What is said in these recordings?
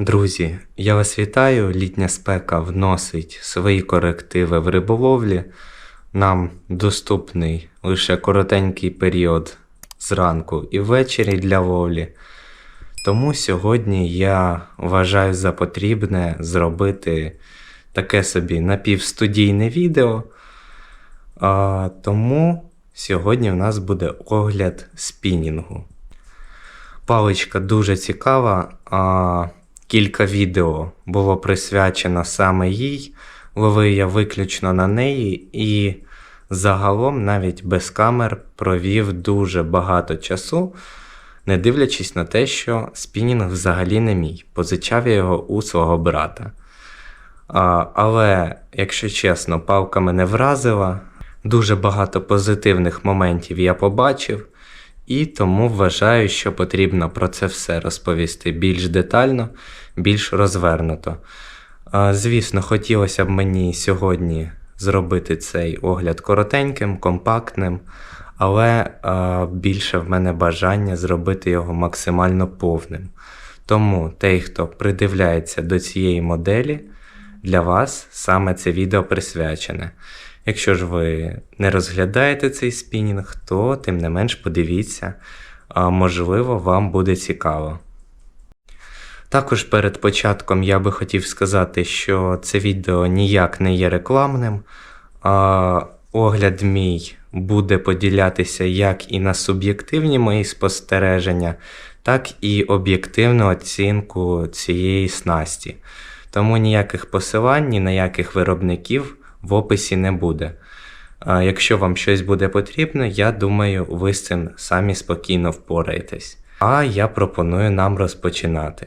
Друзі, я вас вітаю. Літня спека вносить свої корективи в риболовлі. Нам доступний лише коротенький період зранку і ввечері для ловлі. Тому сьогодні я вважаю за потрібне зробити таке собі напівстудійне відео. А, тому сьогодні в нас буде огляд спінінгу. Паличка дуже цікава. А, кілька відео було присвячено саме їй. Ловив я виключно на неї і загалом навіть без камер провів дуже багато часу, не дивлячись на те, що спінінг взагалі не мій. Позичав я його у свого брата. А, але, якщо чесно, палка мене вразила. Дуже багато позитивних моментів я побачив, і тому вважаю, що потрібно про це все розповісти більш детально, більш розвернуто. Звісно, хотілося б мені сьогодні зробити цей огляд коротеньким, компактним, але більше в мене бажання зробити його максимально повним. Тому той, хто придивляється до цієї моделі, для вас саме це відео присвячене. Якщо ж ви не розглядаєте цей спінінг, то тим не менш подивіться, можливо, вам буде цікаво. Також перед початком я би хотів сказати, що це відео ніяк не є рекламним. А, огляд мій буде поділятися як і на суб'єктивні мої спостереження, так і об'єктивну оцінку цієї снасті. Тому ніяких посилань, ні на яких виробників в описі не буде. Якщо вам щось буде потрібно, я думаю, ви з цим самі спокійно впораєтесь. А я пропоную нам розпочинати.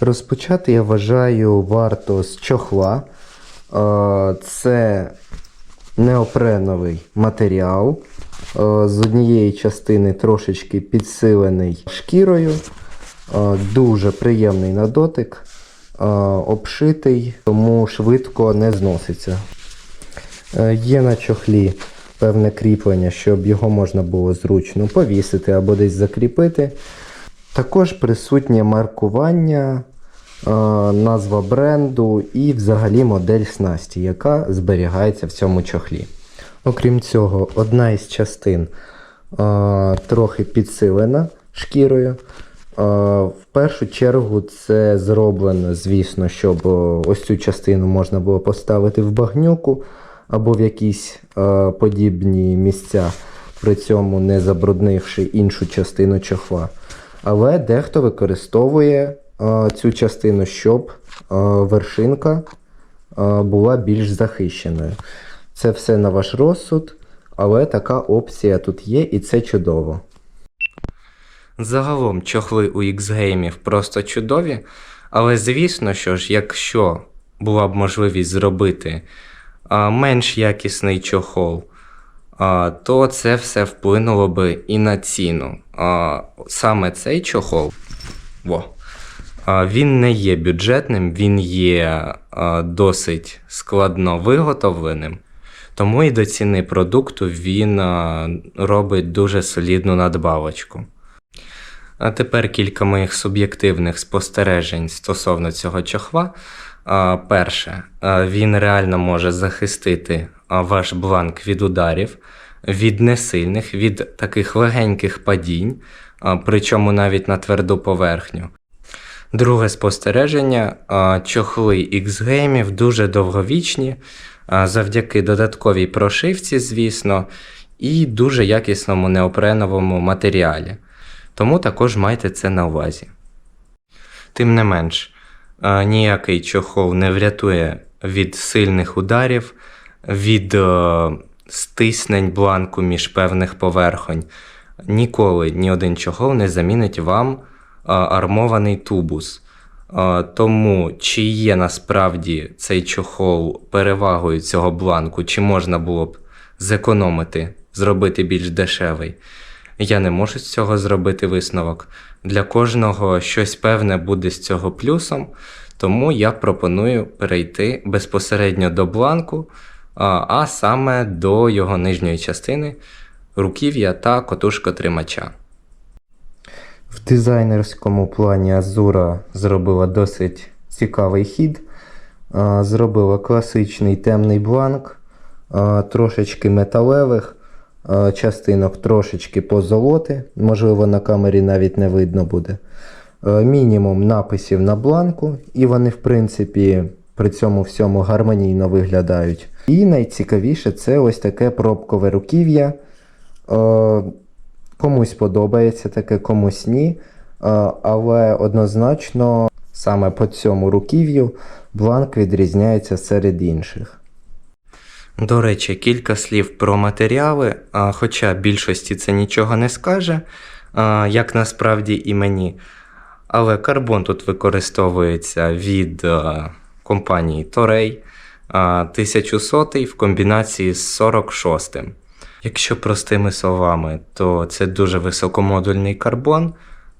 Розпочати я вважаю варто з чохла. Це неопреновий матеріал. З однієї частини трошечки підсилений шкірою. Дуже приємний на дотик, обшитий, тому швидко не зноситься. Е, Є на чохлі певне кріплення, щоб його можна було зручно повісити або десь закріпити. Також присутнє маркування, е, назва бренду і взагалі модель снасті, яка зберігається в цьому чохлі. Окрім цього, одна із частин е, трохи підсилена шкірою. Е, в першу чергу це зроблено, звісно, щоб е, ось цю частину можна було поставити в багнюку або в якісь е, подібні місця, при цьому не забруднивши іншу частину чохла. Але дехто використовує цю частину, щоб вершинка була більш захищеною. Це все на ваш розсуд, але така опція тут є, і це чудово. Загалом чохли у X-геймів просто чудові, але звісно, що ж, якщо була б можливість зробити а, менш якісний чохол, а, то це все вплинуло би і на ціну. А, саме цей чохол, во, а, він не є бюджетним, він є а, досить складно виготовленим. Тому і до ціни продукту він а, робить дуже солідну надбавочку. А тепер кілька моїх суб'єктивних спостережень стосовно цього чохла. А, Перше, він реально може захистити ваш бланк від ударів, від несильних, від таких легеньких падінь, причому навіть на тверду поверхню. Друге спостереження: чохли X-геймів дуже довговічні, завдяки додатковій прошивці, звісно, і дуже якісному неопреновому матеріалі. Тому також майте це на увазі. Тим не менш, е, ніякий чохол не врятує від сильних ударів, від е, стиснень бланку між певних поверхонь. Ніколи ні один чохол не замінить вам е, армований тубус. Тому чи є насправді цей чохол перевагою цього бланку, чи можна було б зекономити, зробити більш дешевий. Я не можу з цього зробити висновок. Для кожного щось певне буде з цього плюсом, тому я пропоную перейти безпосередньо до бланку, а, саме до його нижньої частини руків'я та котушка тримача. В дизайнерському плані Азура зробила досить цікавий хід. Зробила класичний темний бланк, трошечки металевих, частинок трошечки позолоти. Можливо, на камері навіть не видно буде. Е, Мінімум написів на бланку, і вони, в принципі, при цьому всьому гармонійно виглядають. І найцікавіше це ось таке пробкове руків'я. Е, Комусь подобається таке, комусь ні. Е, Але однозначно саме по цьому руків'ю бланк відрізняється серед інших. До речі, кілька слів про матеріали, хоча більшості це нічого не скаже, як насправді і мені. Але карбон тут використовується від компанії а, 1100 в комбінації з 46. Якщо простими словами, то це дуже високомодульний карбон.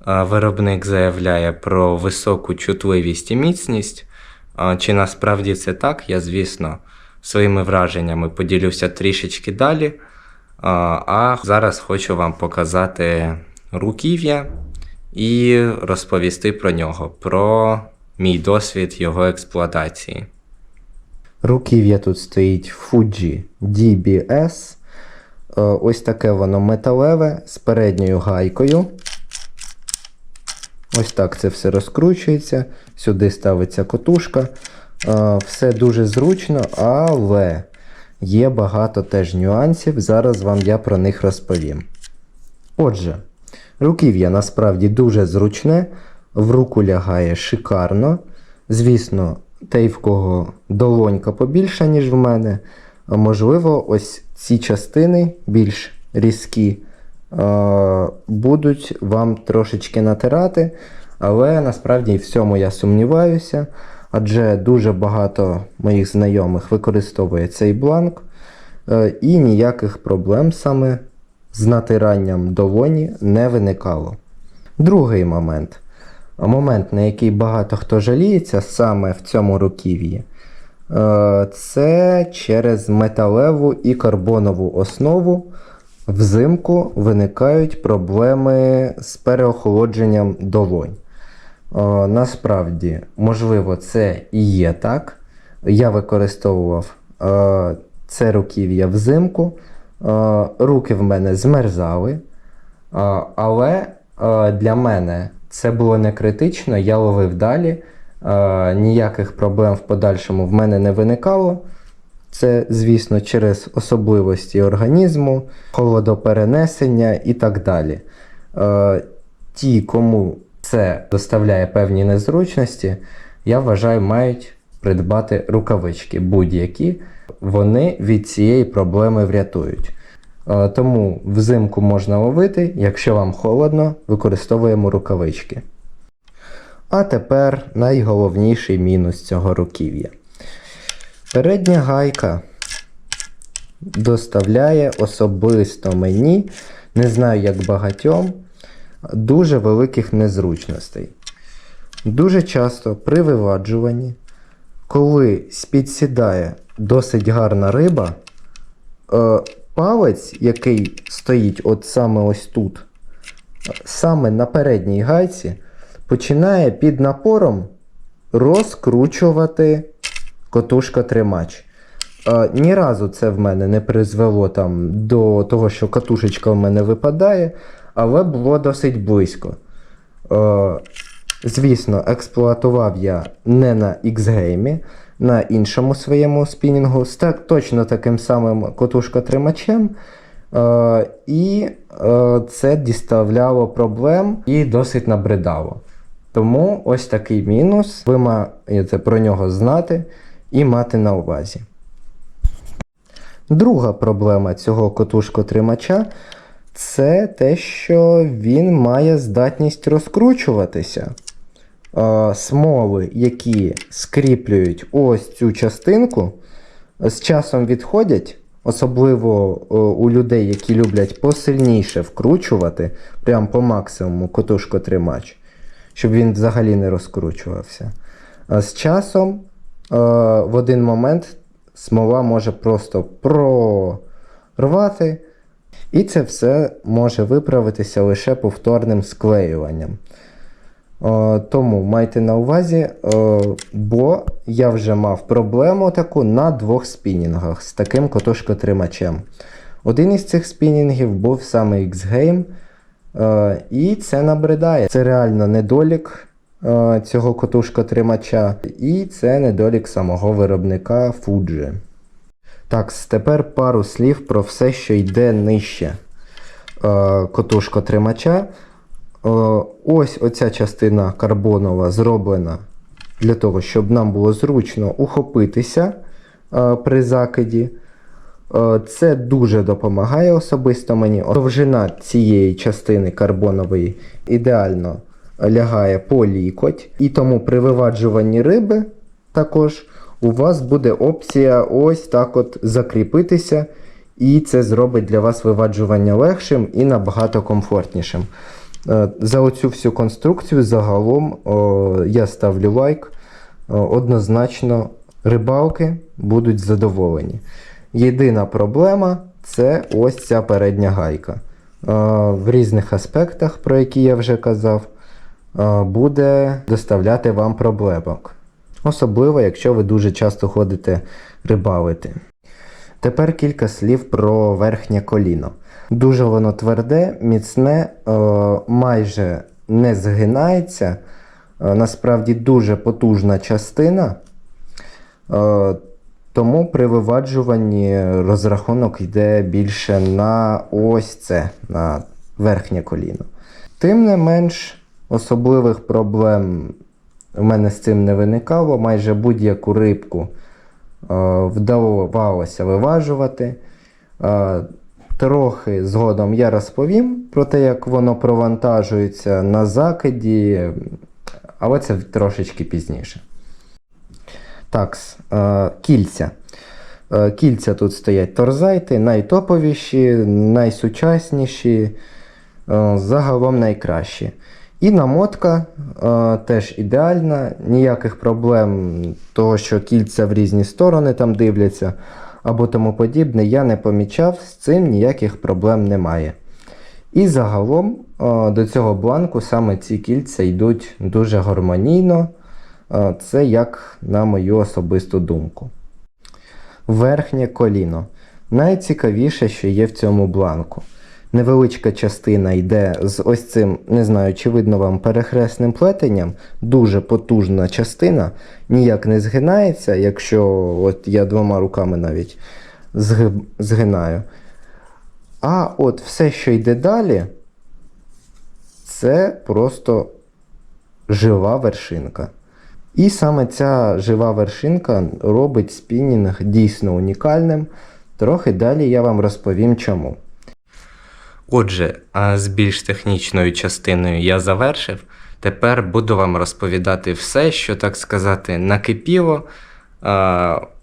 Виробник заявляє про високу чутливість і міцність. Чи насправді це так, я, звісно, своїми враженнями поділюся трішечки далі. А, зараз хочу вам показати руків'я і розповісти про нього, про мій досвід його експлуатації. Руків'я тут стоїть Fuji DBS. Е, Ось таке воно металеве з передньою гайкою. Ось так це все розкручується. Сюди ставиться котушка. Е, Все дуже зручно, але є багато теж нюансів. Зараз вам я про них розповім. Отже, руків'я насправді дуже зручне, в руку лягає шикарно. Звісно, той, в кого долонька побільша, ніж в мене, можливо, ось ці частини більш різкі е, будуть вам трошечки натирати, але насправді в цьому я сумніваюся, адже дуже багато моїх знайомих використовує цей бланк, е, і ніяких проблем саме з натиранням долоні не виникало. Другий момент. Момент, на який багато хто жаліється саме в цьому руків'ї, е, це через металеву і карбонову основу взимку виникають проблеми з переохолодженням долонь. Е, Насправді, можливо, це і є так. Я використовував е, це руків'я взимку. Е, Руки в мене змерзали. Але для мене це було не критично, я ловив далі. Ніяких проблем в подальшому в мене не виникало. Це, звісно, через особливості організму, холодоперенесення і так далі. Ті, кому це доставляє певні незручності, я вважаю, мають придбати рукавички будь-які. Вони від цієї проблеми врятують. Е, Тому взимку можна ловити, якщо вам холодно, використовуємо рукавички. А тепер найголовніший мінус цього руків'я. Передня гайка доставляє особисто мені, не знаю як багатьом, дуже великих незручностей. Дуже часто при виваджуванні, коли спідсідає досить гарна риба, е, палець, який стоїть от саме ось тут, саме на передній гайці, починає під напором розкручувати котушка-тримач. Е, ні разу це в мене не призвело там, до того, що катушечка в мене випадає, але було досить близько. Е, звісно, експлуатував я не на X-Game, на іншому своєму спінінгу з так, точно таким самим котушка-тримачем. Е, і е, це діставляло проблем і досить набридало. Тому ось такий мінус. Ви маєте про нього знати і мати на увазі. Друга проблема цього котушко-тримача це те, що він має здатність розкручуватися. Смоли, які скріплюють ось цю частинку, з часом відходять, особливо е, у людей, які люблять посильніше вкручувати, прям по максимуму котушко-тримач, щоб він взагалі не розкручувався. З часом е, в один момент смола може просто прорвати, І це все може виправитися лише повторним склеюванням. О, тому майте на увазі, о, бо я вже мав проблему таку на двох спінінгах з таким котушкотримачем. Один із цих спінінгів був саме X-Game, е, і це набридає. Це реально недолік е, цього котушкотримача, і це недолік самого виробника Fuji. Так, тепер пару слів про все, що йде нижче е, котушкотримача. Е, ось оця частина карбонова зроблена для того, щоб нам було зручно ухопитися е, при закиді. Це дуже допомагає особисто мені. Довжина цієї частини карбонової ідеально лягає по лікоть, і тому при виваджуванні риби також у вас буде опція ось так от закріпитися, і це зробить для вас виваджування легшим і набагато комфортнішим. Е, За оцю всю конструкцію загалом я ставлю лайк. Однозначно, рибалки будуть задоволені. Єдина проблема це ось ця передня гайка. Е, В різних аспектах, про які я вже казав, е, буде доставляти вам проблемок. Особливо, якщо ви дуже часто ходите рибалити. Тепер кілька слів про верхнє коліно. Дуже воно тверде, міцне, е, майже не згинається. Е, Насправді дуже потужна частина. Е, Тому при виваджуванні розрахунок йде більше на ось це, на верхнє коліно. Тим не менш, особливих проблем в мене з цим не виникало. Майже будь-яку рибку е, вдавалося виважувати. Е, Трохи згодом я розповім про те, як воно провантажується на закиді, але це трошечки пізніше. Так, е, кільця. Кільця тут стоять торзайти, найтоповіші, найсучасніші, загалом найкращі. І намотка е, теж ідеальна, ніяких проблем, того, що кільця в різні сторони там дивляться, або тому подібне, я не помічав, з цим ніяких проблем немає. І загалом е, до цього бланку саме ці кільця йдуть дуже гармонійно. Е, Це як на мою особисту думку. Верхнє коліно. Найцікавіше, що є в цьому бланку. Невеличка частина йде з ось цим, не знаю, чи видно вам перехресним плетенням. Дуже потужна частина, ніяк не згинається, якщо от я двома руками навіть зги- згинаю. А от все, що йде далі, це просто жива вершинка. І саме ця жива вершинка робить спінінг дійсно унікальним. Трохи далі я вам розповім чому. Отже, з більш технічною частиною я завершив. Тепер буду вам розповідати все, що, так сказати, накипіло,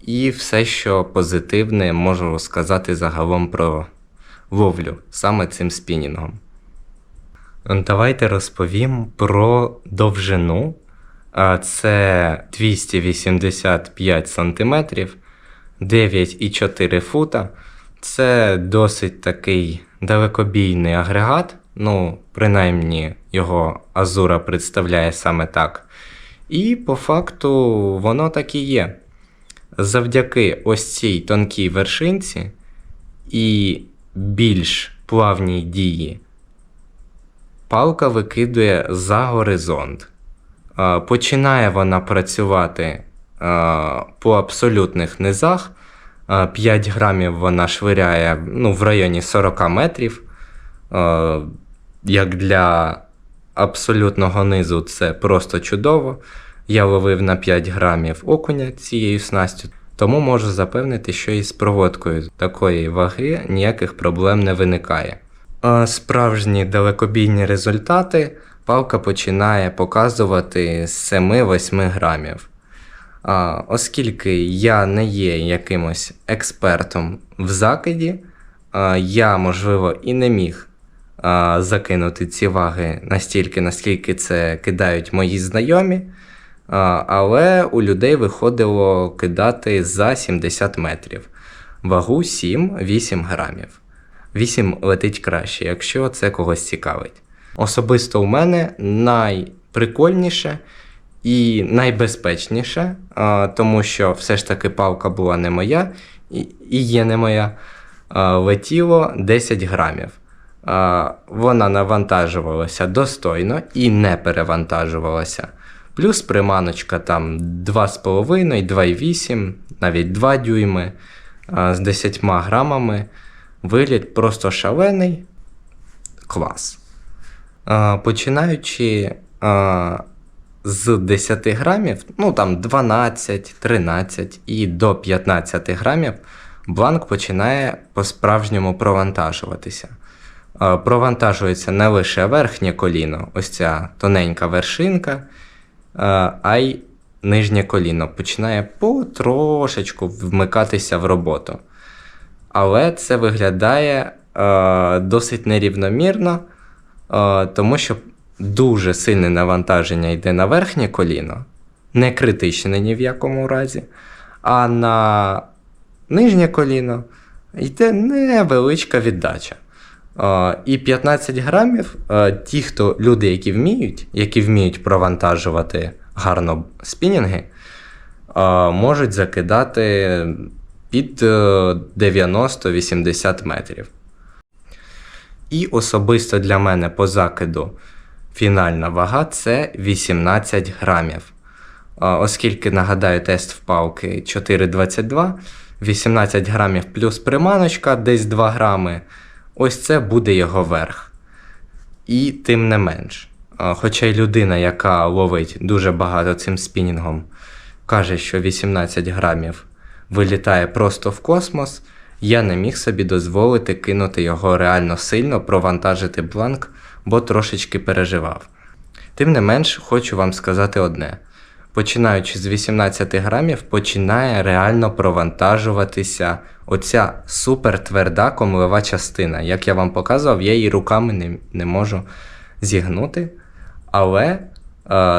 і все, що позитивне можу сказати загалом про ловлю саме цим спінінгом. Давайте розповім про довжину. Це 285 см, 9,4 фута. Це досить такий далекобійний агрегат. Ну, принаймні, його Азура представляє саме так. І по факту воно так і є. Завдяки ось цій тонкій вершинці і більш плавній дії палка викидує за горизонт. Е, Починає вона працювати е, по абсолютних низах. Е, 5 грамів вона швиряє ну, в районі 40 метрів. Е, Як для абсолютного низу це просто чудово. Я ловив на 5 грамів окуня цією снастю, тому можу запевнити, що із проводкою такої ваги ніяких проблем не виникає. А справжні далекобійні результати палка починає показувати з 7-8 грамів. А, оскільки я не є якимось експертом в закиді, а, я, можливо, і не міг а, закинути ці ваги настільки, наскільки це кидають мої знайомі. А, але у людей виходило кидати за 70 метрів. Вагу 7-8 грамів. 8 летить краще, якщо це когось цікавить. Особисто у мене найприкольніше і найбезпечніше, тому що все ж таки палка була не моя і, є не моя. Летіло 10 грамів. Вона навантажувалася достойно і не перевантажувалася. Плюс приманочка там 2,5, 2,8, навіть 2 дюйми з 10 грамами. Виліт просто шалений. Клас. Починаючи з 10 грамів, ну там 12, 13 і до 15 грамів, бланк починає по-справжньому провантажуватися. Провантажується не лише верхнє коліно, ось ця тоненька вершинка, а а й нижнє коліно починає потрошечку вмикатися в роботу. Але це виглядає е, досить нерівномірно, е, тому що дуже сильне навантаження йде на верхнє коліно, не критичне ні в якому разі, а на нижнє коліно йде невеличка віддача. Е, і 15 грамів, е, ті, хто люди, які вміють, які вміють провантажувати гарно спінінги, е, можуть закидати під е, 90-80 метрів. І особисто для мене по закиду фінальна вага це 18 грамів. Оскільки, нагадаю, тест в палки 4,22, 18 грамів плюс приманочка, десь 2 грами. Ось це буде його верх. І тим не менш. Хоча й людина, яка ловить дуже багато цим спінінгом, каже, що 18 грамів вилітає просто в космос, я не міг собі дозволити кинути його реально сильно, провантажити бланк, бо трошечки переживав. Тим не менш, хочу вам сказати одне: починаючи з 18 грамів, починає реально провантажуватися оця супертверда комлева частина. Як я вам показував, я її руками не, не можу зігнути, але е,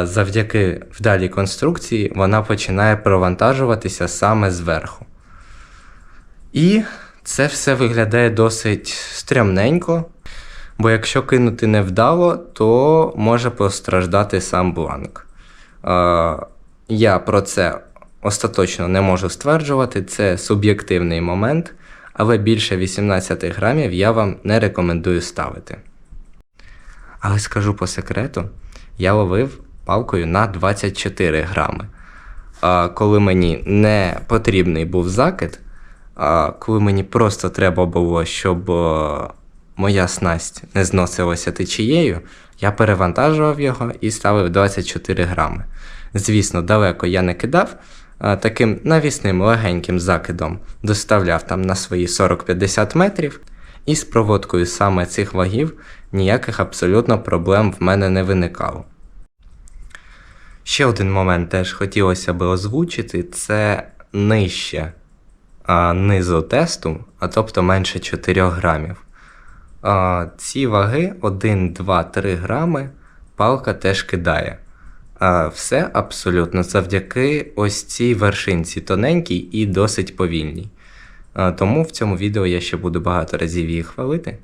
завдяки вдалій конструкції вона починає провантажуватися саме зверху. І це все виглядає досить стрімненько, бо якщо кинути невдало, то може постраждати сам бланк. Я про це остаточно не можу стверджувати, це суб'єктивний момент, але більше 18 грамів я вам не рекомендую ставити. Але скажу по секрету, я ловив палкою на 24 грами. Коли мені не потрібний був закид, коли мені просто треба було, щоб е, моя снасть не зносилася течією, я перевантажував його і ставив 24 грами. Звісно, далеко я не кидав, таким навісним легеньким закидом доставляв там на свої 40-50 метрів, і з проводкою саме цих вагів ніяких абсолютно проблем в мене не виникало. Ще один момент теж хотілося би озвучити: це нижче а, низу тесту, а тобто менше 4 грамів. Ці ваги 1, 2, 3 грами палка теж кидає. Все абсолютно завдяки ось цій вершинці тоненькій і досить повільній. Тому в цьому відео я ще буду багато разів її хвалити.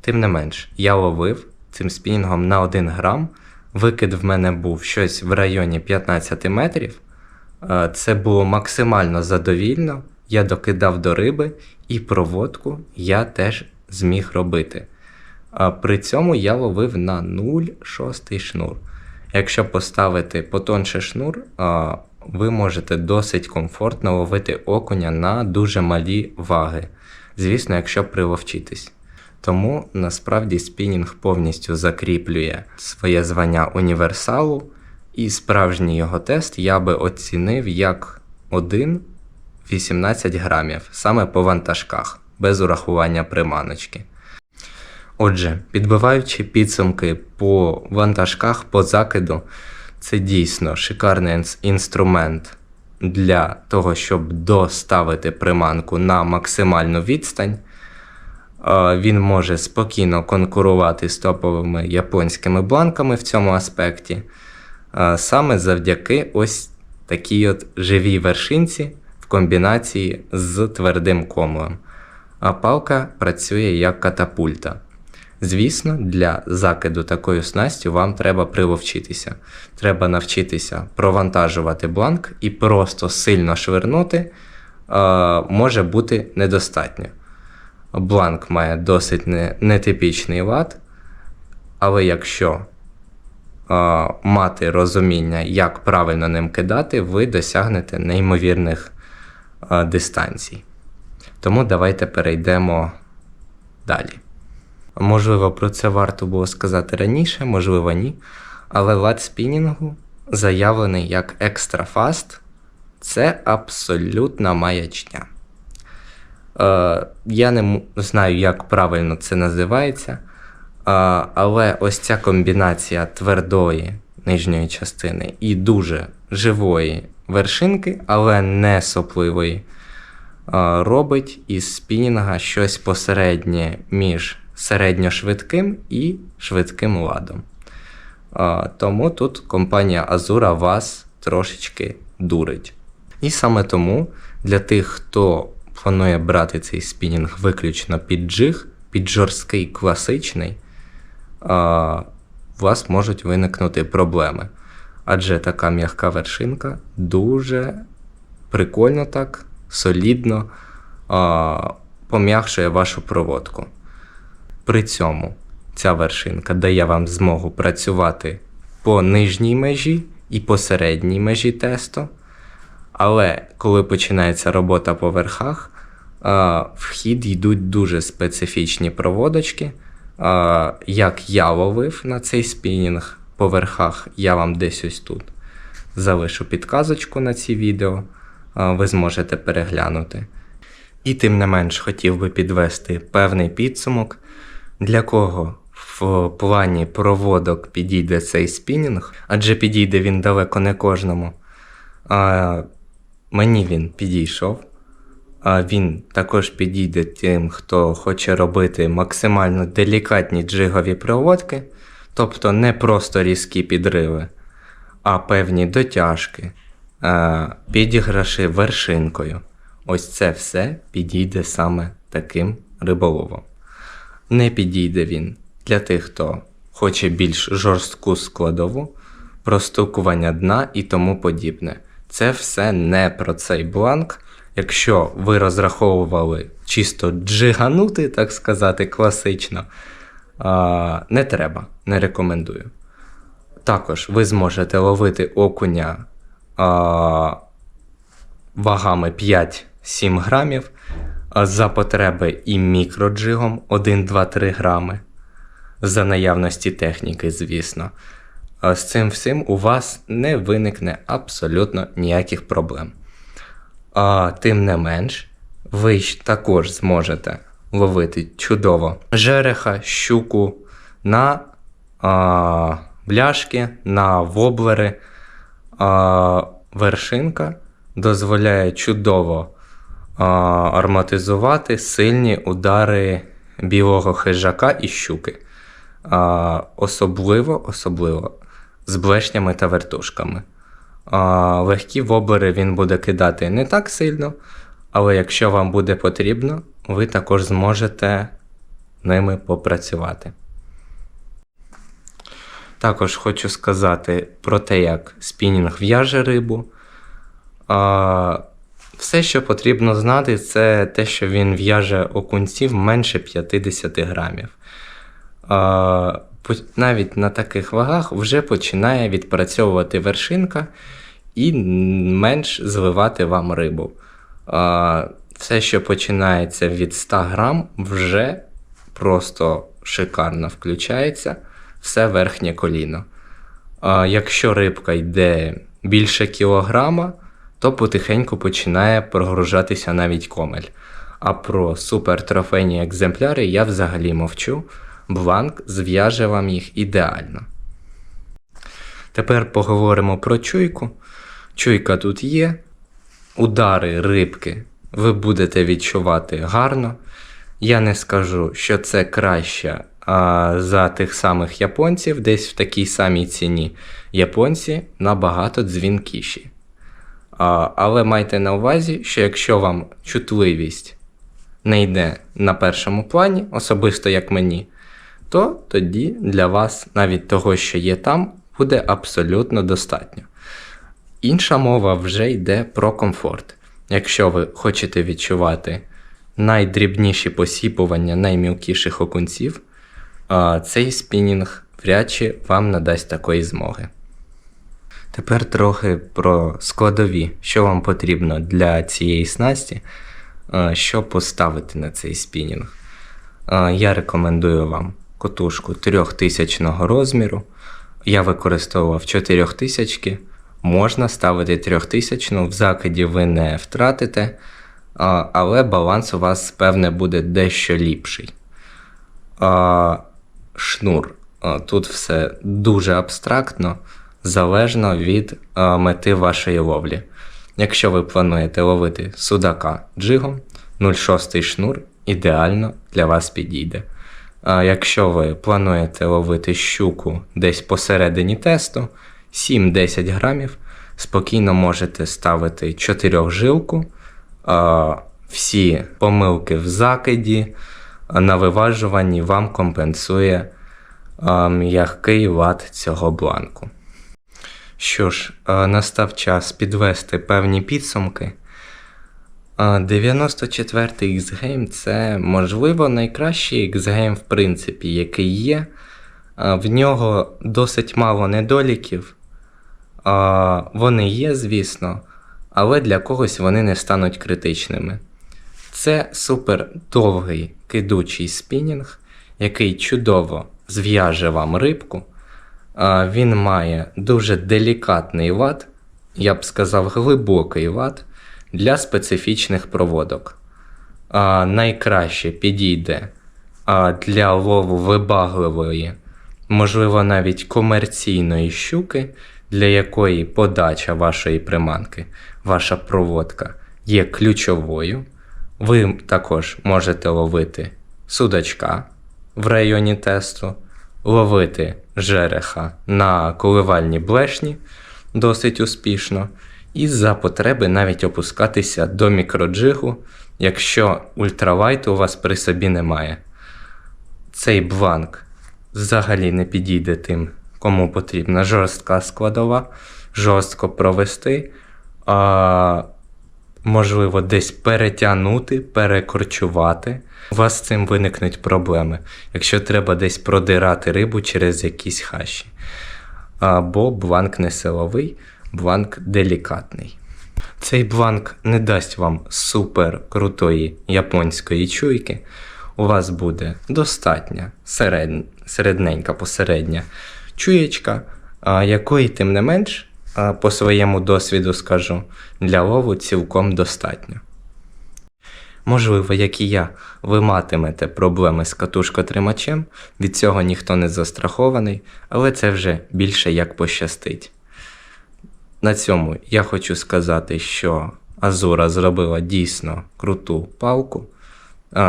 Тим не менш, я ловив цим спінінгом на 1 грам. Викид в мене був щось в районі 15 метрів. Це було максимально задовільно. Я докидав до риби, і проводку я теж зміг робити. При цьому я ловив на 0,6 шнур. Якщо поставити потонше шнур, ви можете досить комфортно ловити окуня на дуже малі ваги. Звісно, якщо приловчитись. Тому насправді спінінг повністю закріплює своє звання універсалу, і справжній його тест я би оцінив як 1,18 грамів саме по вантажках, без урахування приманочки. Отже, підбиваючи підсумки по вантажках по закиду, це дійсно шикарний інструмент для того, щоб доставити приманку на максимальну відстань. Він може спокійно конкурувати з топовими японськими бланками в цьому аспекті, саме завдяки ось такій от живій вершинці комбінації з твердим комлем. а палка працює як катапульта. Звісно, для закиду такою снастю вам треба приловчитися. Треба навчитися провантажувати бланк і просто сильно швирнути е, може бути недостатньо. Бланк має досить не, нетипічний лад, але якщо е, мати розуміння, як правильно ним кидати, ви досягнете неймовірних дистанцій. Тому давайте перейдемо далі. Можливо, про це варто було сказати раніше, можливо, ні. Але лад спінінгу заявлений як екстра фаст. Це абсолютна маячня. Е, я не знаю, як правильно це називається. Е, але ось ця комбінація твердої нижньої частини і дуже живої вершинки, але не сопливої, е, робить із спінінга щось посереднє між середньошвидким і швидким ладом. Е, Тому тут компанія Azura вас трошечки дурить. І саме тому для тих, хто планує брати цей спінінг виключно під джиг, під жорсткий класичний, у вас можуть виникнути проблеми. Адже така м'яка вершинка дуже прикольно так, солідно а, пом'якшує вашу проводку. При цьому ця вершинка дає вам змогу працювати по нижній межі і по середній межі тесту. Але коли починається робота по верхах, в хід йдуть дуже специфічні проводочки. Як я ловив на цей спінінг по верхах, я вам десь ось тут залишу підказочку на ці відео, ви зможете переглянути. І тим не менш хотів би підвести певний підсумок, для кого в плані проводок підійде цей спінінг, адже підійде він далеко не кожному. А, мені він підійшов. А він також підійде тим, хто хоче робити максимально делікатні джигові проводки, тобто не просто різкі підриви, а певні дотяжки, підіграші вершинкою. Ось це все підійде саме таким риболовом. Не підійде він для тих, хто хоче більш жорстку складову, простукування дна і тому подібне. Це все не про цей бланк. Якщо ви розраховували чисто джиганути, так сказати, класично, не треба, не рекомендую. Також ви зможете ловити окуня вагами 5-7 грамів, а за потреби і мікроджигом 1-2-3 грами. За наявності техніки, звісно. З цим всім у вас не виникне абсолютно ніяких проблем. А, тим не менш, ви також зможете ловити чудово жереха, щуку на а, бляшки, на воблери. А, вершинка дозволяє чудово а, ароматизувати сильні удари білого хижака і щуки. А, особливо, особливо з блешнями та вертушками. А, легкі воблери він буде кидати не так сильно, але якщо вам буде потрібно, ви також зможете ними попрацювати. Також хочу сказати про те, як спінінг в'яже рибу. А, все, що потрібно знати, це те, що він в'яже окунців менше 50 грамів. А, навіть на таких вагах вже починає відпрацьовувати вершинка і менш зливати вам рибу. А, все, що починається від 100 грам, вже просто шикарно включається все верхнє коліно. А, якщо рибка йде більше кілограма, то потихеньку починає прогружатися навіть комель. А про супертрофейні екземпляри я взагалі мовчу. Бланк зв'яже вам їх ідеально. Тепер поговоримо про чуйку. Чуйка тут є. Удари рибки ви будете відчувати гарно. Я не скажу, що це краще а, за тих самих японців, десь в такій самій ціні. Японці набагато дзвінкіші. А, але майте на увазі, що якщо вам чутливість не йде на першому плані, особисто як мені, то тоді для вас навіть того, що є там, буде абсолютно достатньо. Інша мова вже йде про комфорт. Якщо ви хочете відчувати найдрібніші посіпування наймілкіших окунців, цей спінінг вряд чи вам надасть такої змоги. Тепер трохи про складові, що вам потрібно для цієї снасті, щоб поставити на цей спінінг. Я рекомендую вам котушку 3000 розміру. Я використовував 4000, можна ставити 3000, в закиді ви не втратите, але баланс у вас, певне, буде дещо ліпший. Шнур. Тут все дуже абстрактно, залежно від мети вашої ловлі. Якщо ви плануєте ловити судака джигом, 0,6 шнур ідеально для вас підійде. А якщо ви плануєте ловити щуку десь посередині тесту, 7-10 грамів, спокійно можете ставити 4 жилку, всі помилки в закиді, на виважуванні вам компенсує м'який лад цього бланку. Що ж, настав час підвести певні підсумки. 94-й X-Game це, можливо, найкращий X-Game, в принципі, який є. В нього досить мало недоліків. А, Вони є, звісно, але для когось вони не стануть критичними. Це супер довгий кидучий спінінг, який чудово зв'яже вам рибку. А, Він має дуже делікатний ват, я б сказав, глибокий ват для специфічних проводок. А, Найкраще підійде а, для лову вибагливої, можливо, навіть комерційної щуки, для якої подача вашої приманки, ваша проводка є ключовою. Ви також можете ловити судачка в районі тесту, ловити жереха на коливальні блешні досить успішно, і за потреби навіть опускатися до мікроджигу, якщо ультралайту у вас при собі немає. Цей бланк взагалі не підійде тим, кому потрібна жорстка складова, жорстко провести. А, можливо, десь перетягнути, перекорчувати. У вас з цим виникнуть проблеми, якщо треба десь продирати рибу через якісь хащі. Або бланк не силовий, бланк делікатний. Цей бланк не дасть вам супер крутої японської чуйки. У вас буде достатня серед... середненька посередня чуєчка, якої, тим не менш, по своєму досвіду скажу, для лову цілком достатньо. Можливо, як і я, ви матимете проблеми з катушкотримачем, від цього ніхто не застрахований, але це вже більше як пощастить. На цьому я хочу сказати, що Азура зробила дійсно круту палку,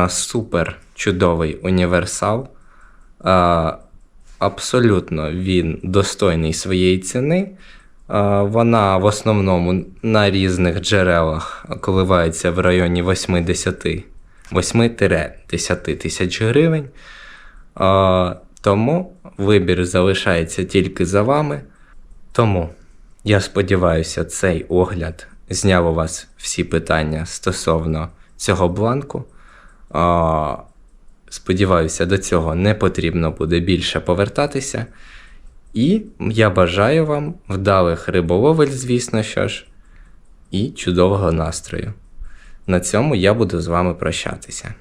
супер чудовий універсал. Абсолютно він достойний своєї ціни. Вона в основному на різних джерелах коливається в районі 8-10 8-10 тисяч гривень. Тому вибір залишається тільки за вами. Тому я сподіваюся, цей огляд зняв у вас всі питання стосовно цього бланку. Сподіваюся, до цього не потрібно буде більше повертатися. І я бажаю вам вдалих риболовель, звісно що ж, і чудового настрою. На цьому я буду з вами прощатися.